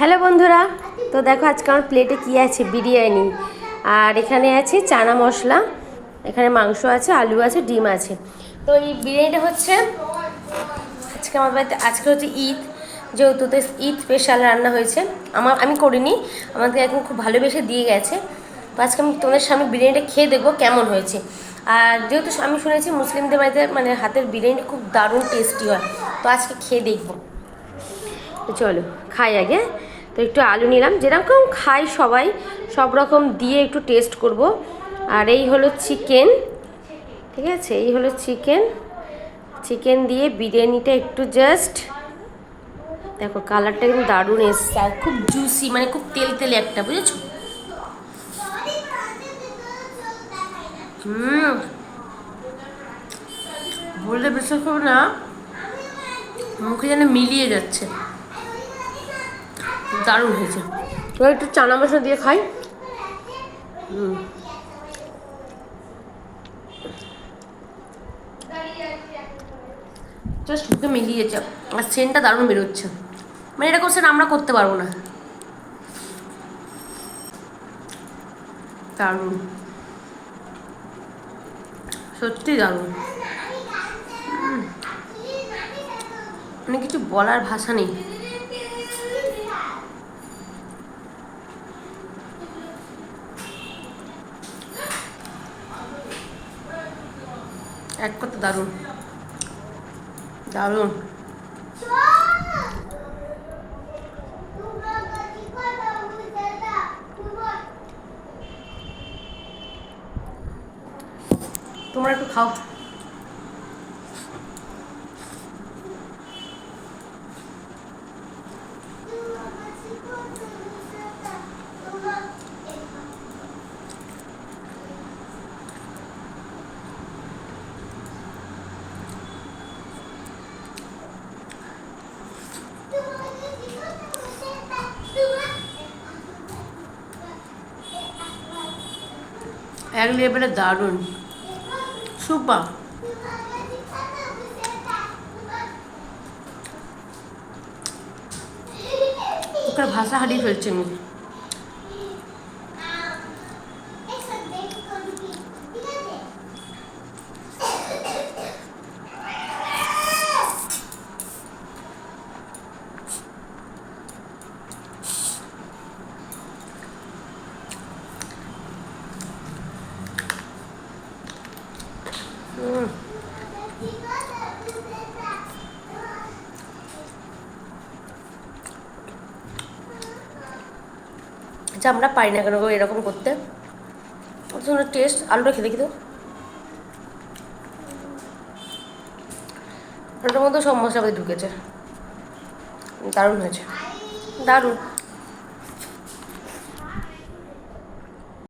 Hello বন্ধুরা, তো দেখো আজকে আমার প্লেটে কী আছে? বিরিয়ানি। আর এখানে আছে চানা মশলা, এখানে মাংস আছে, আলু আছে, ডিম আছে। তো এই বিরিয়ানিটা হচ্ছে আজকে আমার বাড়িতে, আজকে হচ্ছে ঈদ, যেহেতু তো ঈদ স্পেশাল রান্না হয়েছে। আমার, আমি করিনি, আমাকে এখন খুব ভালোবেসে দিয়ে গেছে। তো আজকে আমি তোমাদের সামনে বিরিয়ানিটা খেয়ে দেখব কেমন হয়েছে। আর যেহেতু আমি শুনেছি মুসলিমদের বাড়িতে মানে হাতের বিরিয়ানি খুব দারুণ টেস্টি হয়। তো আজকে খেয়ে দেখব। চলো, খাই আগে। তো একটু আলু নিলাম। যেরকম খাই সবাই, সব রকম দিয়ে একটু টেস্ট করব। আর এই হলো চিকেন ঠিক আছে? এই হলো চিকেন চিকেন দিয়ে বিরিয়ানিটা একটু জাস্ট দেখো কালারটা কিন্তু দারুণ এসছে। খুব জুসি মানে খুব তেল তেলে একটা, বুঝেছ? হুম। বললে বিশ্বাস করবে না। মুখে যেন মিলিয়ে যাচ্ছে। দারুণ হয়েছে। এবার একটু চানা মশলা দিয়ে খাই। হুম। জাস্ট মুখে মিলিয়েছে আর সেন্টটা দারুণ বেরোচ্ছে। মানে এরকম সেন্ট আমরা করতে পারব না। দারুণ। সত্যি দারুণ। মানে কিছু বলার ভাষা নেই। এক কথা দারুণ। দারুণ। তোমরা একটু খাও। এক লেভেলে দারুণ। সুপার ওখানে ভাষা হারিয়ে ফেলছে আমি। হুম আচ্ছা আমরা পারি না কেন এরকম করতে? সুন্দর টেস্ট আলুটা খেতে খেতে আলুটার মধ্যে সব মশলা ঢুকেছে। দারুণ হয়েছে। দারুণ।